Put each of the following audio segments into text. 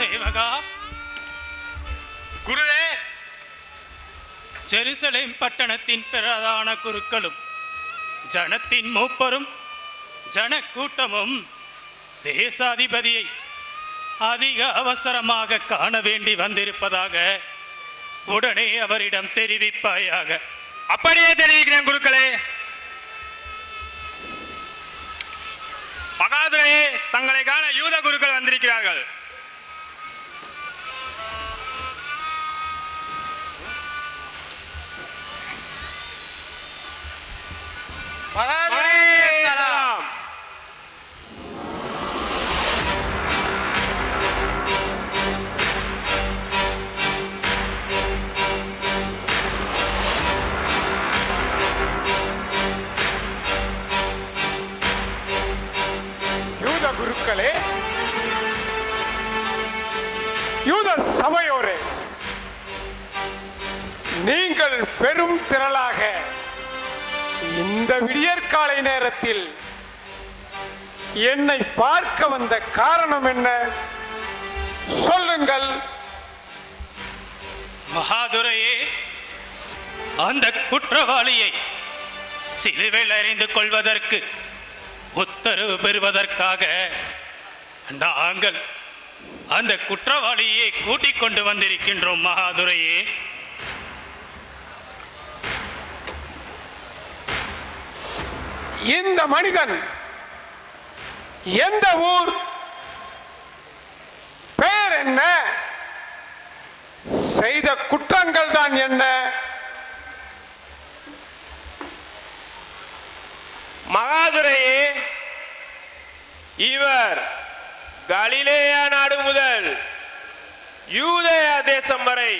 சேவகா. குருவே. ஜெருசலேம் பட்டணத்தின் பிரதான குருக்களும் ஜனத்தின் மூப்பரும் ஜனக்கூட்டமும் தேசாதிபதியை அதிக அவசரமாக காண வேண்டி வந்திருப்பதாக உடனே அவரிடம் தெரிவிப்பாயாக. அப்படியே தெரிவிக்கிறேன் குருக்களே. மகாதுரையே தங்களை காண யூத குருக்கள் வந்திருக்கிறார்கள். குருக்களே யூத சபையோரே நீங்கள் பெரும் திரளாக இந்த விடியற்காலை நேரத்தில் என்னை பார்க்க வந்த காரணம் என்ன? சொல்லுங்கள். மகாதுரையே அந்த குற்றவாளியை சிலுவையில் அறிந்து கொள்வதற்கு உத்தரவு பெறுவதற்காக நாங்கள் அந்த குற்றவாளியை கூட்டிக் கொண்டு வந்திருக்கின்றோம் மகாதுரையே. இந்த மனிதன் எந்த ஊர் பெயர் என்ன செய்த குற்றங்கள் தான் என்ன? மகாதுரையே இவர் கலிலேயா நாடு முதல் யூதயா தேசம் வரை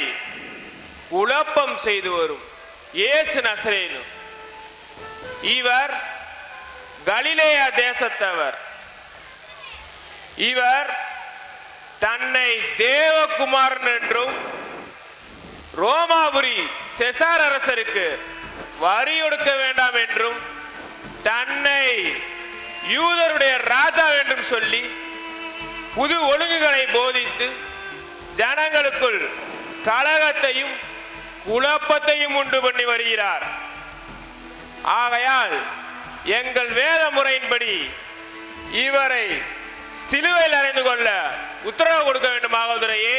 குழப்பம் செய்து வரும். இயேசு நசரேனு இவர் கலிலேயா தேசத்தவர். இவர் தன்னை தேவகுமாரன் என்றும் ரோமாபுரி செசார் அரசருக்கு வரி கொடுக்க வேண்டாம் என்றும் தன்னை யூதருடைய ராஜா என்றும் சொல்லி புது ஒழுங்குகளை போதித்து ஜனங்களுக்குள் கழகத்தையும் குழப்பத்தையும் உண்டு பண்ணி வருகிறார். ஆகையால் எங்கள் வேத முறையின்படி இவரை சிலுவையில் அறிந்து கொள்ள உத்தரவு கொடுக்க வேண்டும் ஆகதுரையே.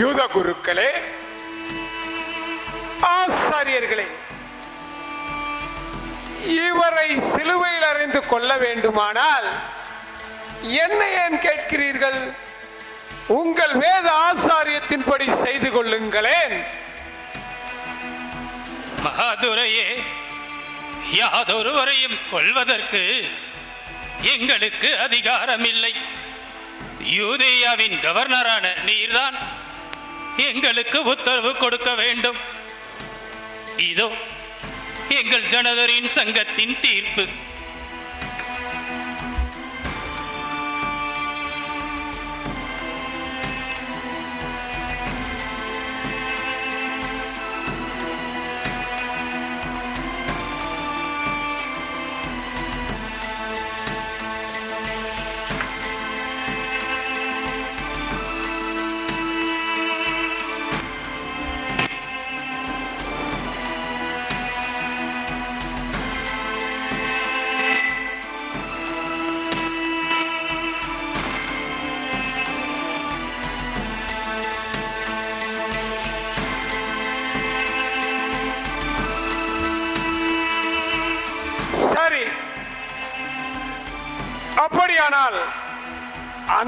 யூத குருக்களே ஆசாரியர்களே இவரை சிலுவையில் அறிந்து கொள்ள வேண்டுமானால் என்ன ஏன் கேட்கிறீர்கள்? உங்கள் வேத ஆசாரியத்தின்படி செய்து கொள்ளுங்களேன். மகாதுரையே யாதொருவரையும் கொள்வதற்கு எங்களுக்கு அதிகாரம் இல்லை யூதேயாவின் கவர்னரான நீர்தான் எங்களுக்கு உத்தரவு கொடுக்க வேண்டும். இதோ எங்கள் ஜனதரின் சங்கத்தின் தீர்ப்பு.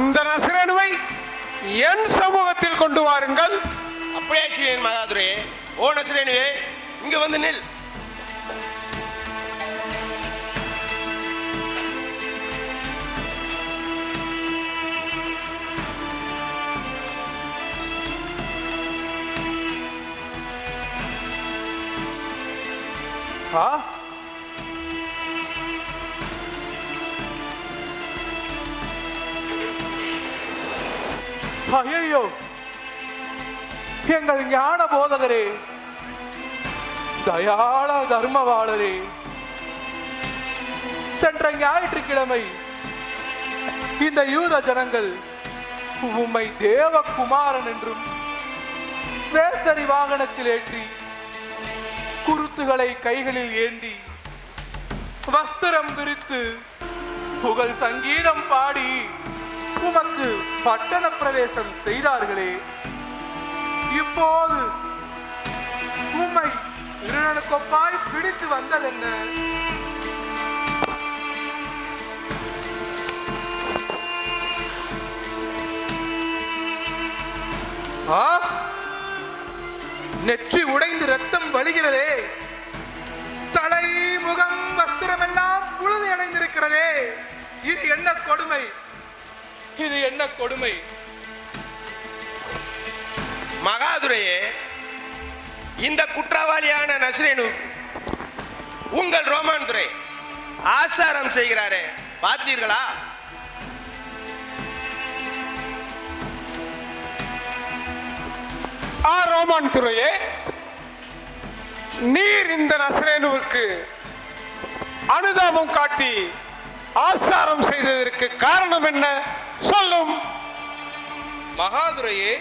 அந்த நசிரனுவை என் சமூகத்தில் கொண்டு வாருங்கள். அப்படியே சிறேன் மகாதுரே ஓ நசிரேனுவே இங்க வந்து நில். ஆ? ஐயோ எங்கள் ஞான போதகரே தயாள தர்மவாளரே சென்ற ஞாயிற்றுக்கிழமை இந்த யூத ஜனங்கள் உம்மை தேவகுமாரன் என்றும் வேசரி வாகனத்தில் ஏற்றி குருத்துகளை கைகளில் ஏந்தி வஸ்திரம் விரித்து புகழ் சங்கீதம் பாடி உமக்கு பட்டண பிரவேசம் செய்தார்களே. இப்போது உம்மை இருநனுக்கொப்பாய் பிடித்து வந்ததென்ன? ஆ? நெற்றி உடைந்து ரத்தம் வழிகிறதே. தலை முகம் வஸ்திரமெல்லாம் புழுதி அடைந்திருக்கிறதே இது என்ன கொடுமை? இது என்ன கொடுமை? மகாதுரையே இந்த குற்றவாளியான நஸ்ரேனு உங்கள் ரோமான் துரை ஆசாரம் செய்கிறாரே பார்த்தீர்களா? ஆ ரோமான் துறையே நீர் இந்த நசரேனுவுக்கு அனுதாபம் காட்டி ஆசாரம் செய்ததற்கு காரணம் என்ன? சொல்லும். மகாதுரையே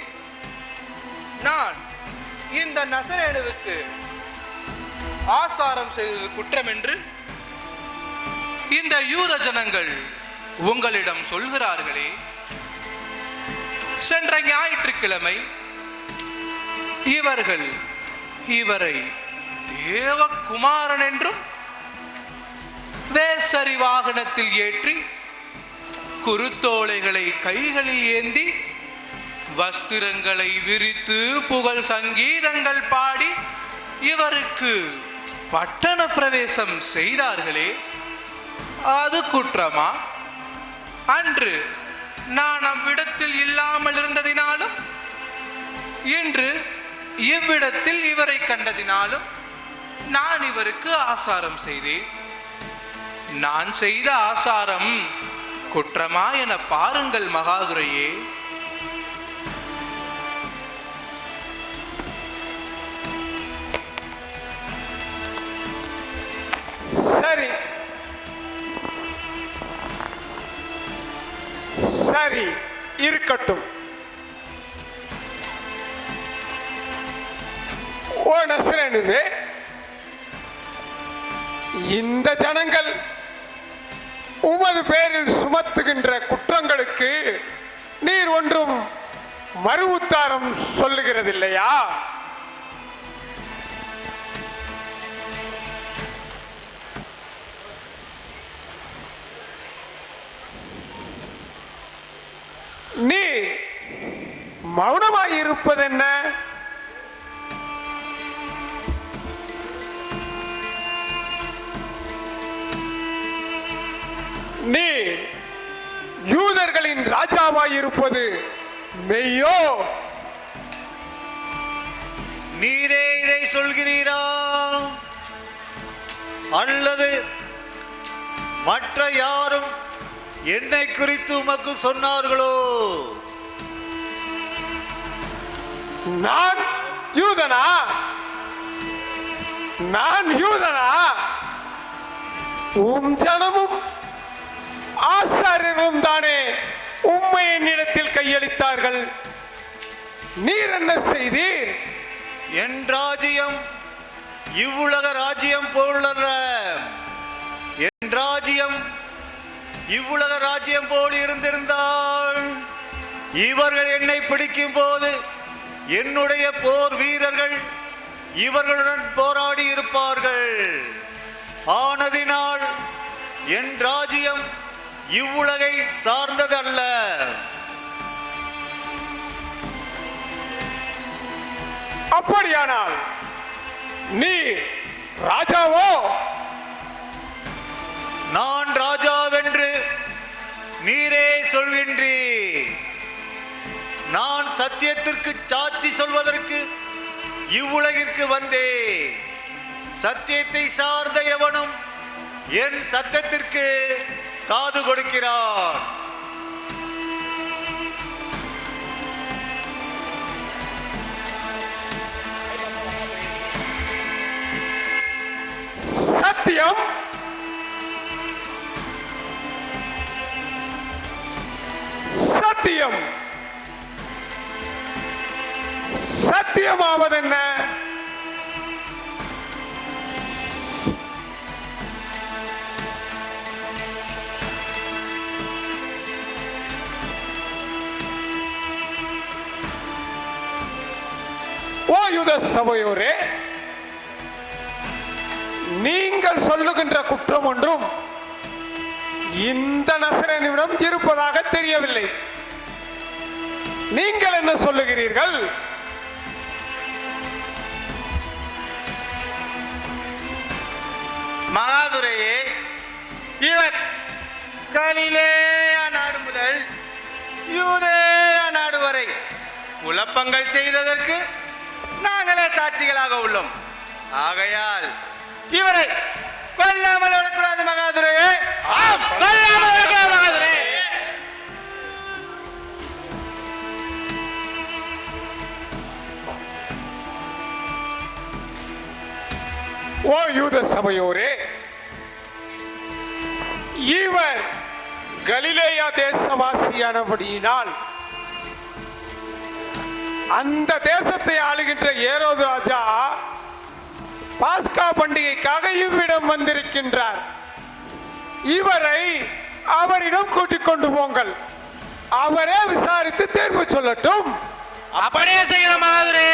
நான் இந்த நசரேனுவுக்கு ஆசாரம் செய்தது குற்றம் என்று இந்த யூத ஜனங்கள் உங்களிடம் சொல்கிறார்களே. சென்ற ஞாயிற்றுக்கிழமை இவர்கள் இவரை தேவகுமாரன் என்றும் வேசரி வாகனத்தில் ஏற்றி குருத்தோலைகளை கைகளில் ஏந்தி வஸ்திரங்களை விரித்து புகழ் சங்கீதங்கள் பாடி இவருக்கு பட்டண பிரவேசம் செய்தார்களே அது குற்றமா? அன்று நான் அவ்விடத்தில் இல்லாமல் இருந்ததினாலும் இன்று இவ்விடத்தில் இவரை கண்டதினாலும் நான் இவருக்கு ஆசாரம் செய்தேன். நான் செய்த ஆசாரம் குற்றமா என பாருங்கள் மகாதுரையே. சரி. சரி இருக்கட்டும். ஓ இந்த ஜனங்கள் உமது பேரில் சுமத்துகின்ற குற்றங்களுக்கு நீர் ஒன்றும் மறு உத்தாரம் சொல்லுகிறதில்லையா? நீ மௌனமாயிருப்பது என்ன யூதர்களின் ராஜாவாயிருப்பது மெய்யோ? நீரே இதை சொல்கிறீரா? அல்லது மற்ற யாரும் என்னை குறித்து உமக்கு சொன்னார்களோ? நான் யூதனா? நான் யூதனா? உம் ஜனமும் ஆசாரியரும் தானே. உம்மை என்னிடத்தில் கையளித்தார்கள். நீர் என்ன செய்தீர்? என் ராஜ்யம் இவ்வுலக ராஜ்யம் போலல்ல என் ராஜ்யம் இவ்வுலக ராஜ்யம் போல் இருந்திருந்தால் இவர்கள் என்னை பிடிக்கும் போது என்னுடைய போர் வீரர்கள் இவர்களுடன் போராடி இருப்பார்கள். ஆனதினால் என் ராஜ்யம் இவ்வுலகை சார்ந்ததல்ல. அப்படியானால் நீ ராஜாவோ? நான் ராஜாவென்று நீரே சொல்கின்றீர். நான் சத்தியத்திற்கு சாட்சி சொல்வதற்கு இவ்வுலகிற்கு வந்தேன். சத்தியத்தை சார்ந்த எவனும் என் சத்தத்திற்கு காது கொடுக்கிறான் சத்தியம். சத்தியம். சத்தியமாவது என்ன ஓ சபையோரே நீங்கள் சொல்லுகின்ற குற்றம் ஒன்றும் இந்த நசரனிடம் இருப்பதாக தெரியவில்லை. நீங்கள் என்ன சொல்லுகிறீர்கள்? மகாதுரையே இவர் கலிலேயா நாடு முதல் யூதேயா நாடு வரை குழப்பங்கள் செய்ததற்கு நாங்களே சாட்சிகளாக உள்ளோம். ஆகையால் இவரை கொல்லாமல் விடக்கூடாது மகாதுரையே கொல்லாமல் விடக்கூடாது மகாதுரை. ஓ யூத சபையோரே. இவர் கலிலேயா தேசவாசியானபடியினால் அந்த தேசத்தை ஆளுகின்ற ஏரோது ராஜா பாஸ்கா பண்டிகைக்காக இவ்விடம் வந்திருக்கின்றார். இவரை அவரிடம் கூட்டிக் கொண்டு போங்கள். அவரே விசாரித்து தீர்ப்பு சொல்லட்டும். அப்படியே செய்கிற மாதிரி.